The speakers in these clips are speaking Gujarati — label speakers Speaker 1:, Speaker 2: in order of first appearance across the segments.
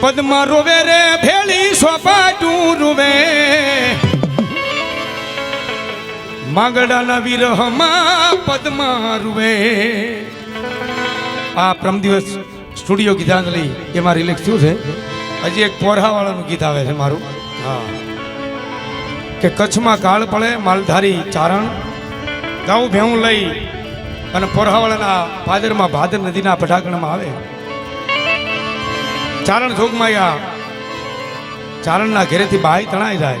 Speaker 1: પદ્મા રોવે રે, ભેળી સોપાટું રૂવે. માંગડાના વિરહમાં પદ્મા રૂવે. આ પ્રમ દિવસ સ્ટુડિયો ગીતાંજલિ એમાં રિલેક્સ થયું છે. હજી એક પોરહાવાળાનું ગીત આવે છે મારું. હા. કે કચ્છમાં કાળ પડે, માલધારી ચારણ. ગાઉ ભેવું લઈ અને પોરહાવાળાના પાદરમાં ભાદર નદીના પટાકણમાં આવે. ચારણ જોગમાયા ચારણના ઘેરેથી બાઈ તણાઈ જાય.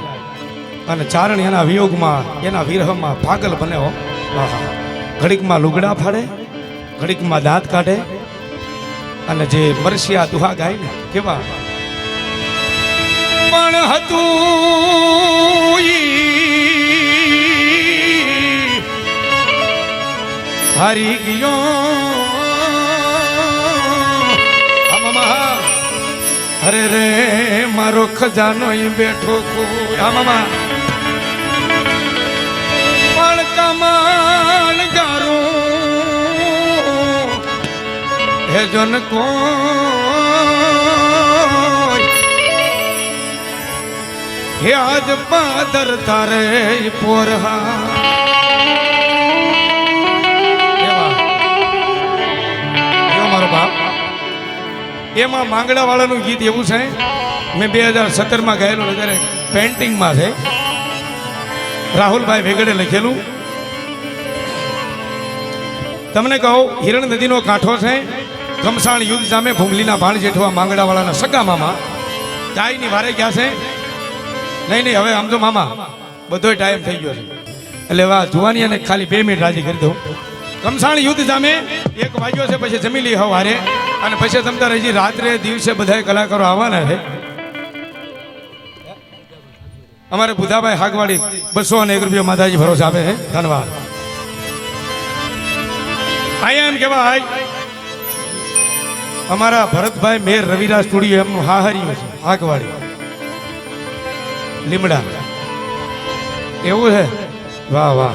Speaker 1: અને ચારણ એના વિયોગમાં, એના વિરહમાં પાગલ બને હો. ઘડીકમાં લુગડા ફાડે, ઘડીકમાં દાંત કાઢે. અને જે મરસિયા દુહા ગાય ને, કેવા? પણ હતું હારી ગયો અરે રે, મારો ખજાનો ઈ બેઠો આમામા પણ કમાન ગારું. હે જન કો હે આજ પાદર તારે પોરહા. એમાં માંગડા વાળાનું ગીત એવું છે, મેં બે હજાર સત્તરમાં ગાયેલું અત્યારે પેન્ટિંગમાં છે. રાહુલભાઈ વેગડે લખેલું. તમને કહો, હિરણ નદીનો કાંઠો છે ગમસાણ યુદ્ધ સામે ભૂંગલીના ભાણ જેઠવા માંગડાવાળાના સગા મામા. ગાયની વારે ગયા છે. નહીં નહીં, હવે આમ તો મામા બધો ટાઈમ થઈ ગયો છે. એટલે વાહ જુવાની અને ખાલી બે મિનિટ રાજી કરી દઉં. કમસાણ યુદ્ધ સામે એક વાગ્યો છે, પછી જમી લઈ હવારે. અને પછી તમ તારે હજી રાત્રે દિવસે બધા કલાકારો આવવાના છે, અમારે બુધાભાઈ હાગવાડી બસો અને એક રૂપિયા માતાજી ભરોસા આપે છે. ધન્યવાદ. અહીંયા એમ કહેવાય અમારા ભરતભાઈ મેર રવિરાજ સ્ટુડિયો એમનું હાહરિયું છે, હાગવાડી. લીમડા. એવું છે? વાહ વાહ.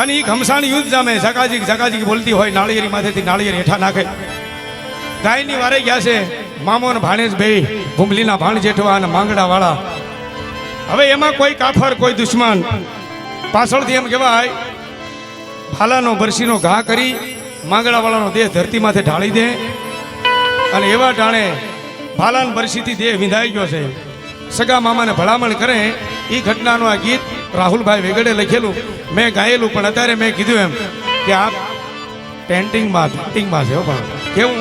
Speaker 1: અને એ ઘમસાણ યુદ્ધ જામે જકાજી જકાજી બોલતી હોય, નાળિયેરી માથેથી નાળિયેર હેઠા નાખે. ગાયની વારે ગયા છે. મામો ને ભાણેજ બે ભૂમલીના ભાણ જેઠવા અને માંગડા વાળા હવે એમાં કોઈ કાફર, કોઈ દુશ્મન. પાછળથી એમ કહેવાય, ભાલાનો બરસીનો ઘા કરી માંગડા વાળાનો દેહ ધરતી માથે ઢાળી દે અને એવા ટાણે ભાલાન બરસીથી દેહ વિંધાઈ ગયો છે. સગા મામાને ભલામણ કરે એ ઘટનાનું આ ગીત રાહુલભાઈ વેગડે લખેલું. મેં ગાયેલું, પણ અત્યારે મેં કીધું એમ કે આ પેન્ટિંગમાં પેન્ટિંગમાં છે પણ. કેવું?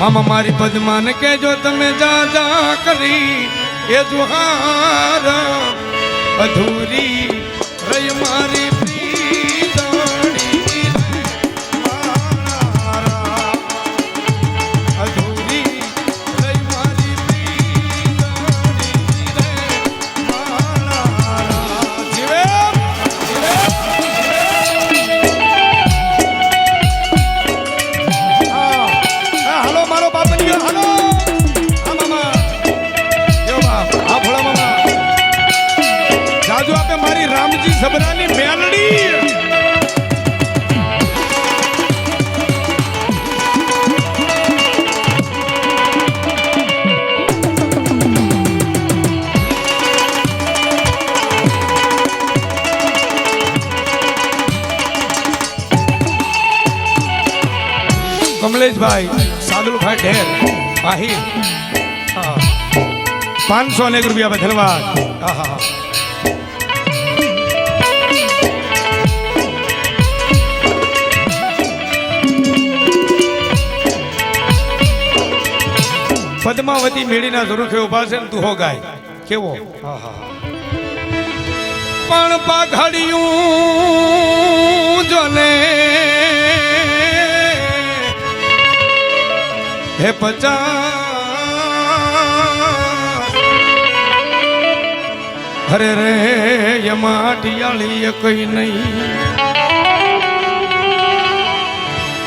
Speaker 1: મામા મારી પદ્માને કહેજો તમે જા જા કરી. એ જુહાર અધૂરી રહી મારી મારી રામજી સબરાની મેલડી. કમલેશભાઈ સાદુલભાઈ ઢેર પાંચસો અનેક રૂપિયા ધન્યવાદ. હા હા. પદ્માવતી મેળીના સ્વરૂપે ઊભા છે તું હો ગાય. કેવો. પણ પાઘડિયું જોને હે પચા અરે રે યમાટિયાળી કઈ નહીં.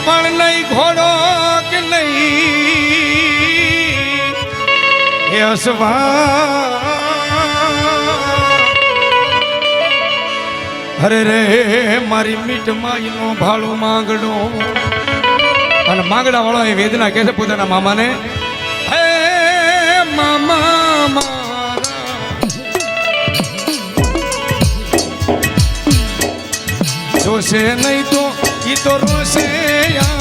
Speaker 1: પણ નહીં ઘોડો એ અસવા. અરે રે, મારી મીટ માઈનો ભાળો માંગડો. અને માંગડા વાળો એ વેદના કહે છે પોતાના મામાને. હે મારા. જોશે નહીં તો ઈ તો રોશે યા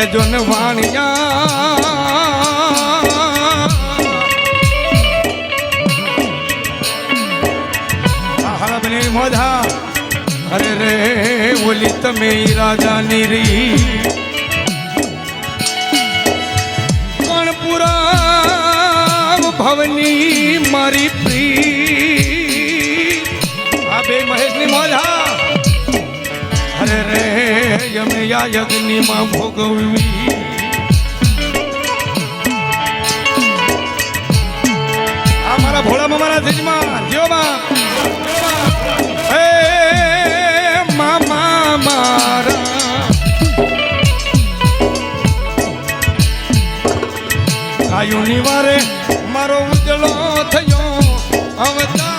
Speaker 1: હે જોન વાણિયા. મોધા અરે રે ઓલી તમે રાજાની રી. કણપુરા ભવની મારી યમે યા યજ્ઞની માં ભોગવવી. આ મારા ભોળામાં મારા જજમાં જીવમાં હે, મામા મારા. આયુની વારે મારો ઉજળો થયો, અવતાર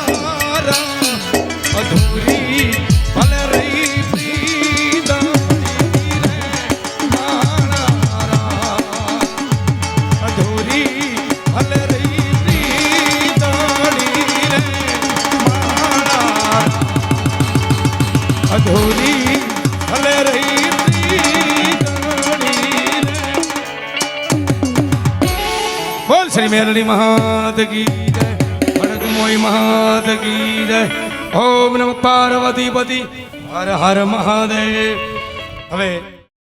Speaker 1: શ્રી મેરણી મહાત કી જય. ભડક મોઈ મહાત કી જય. ઓમ નમ પાર્વતીપતિ. હર હર મહાદેવ. હવે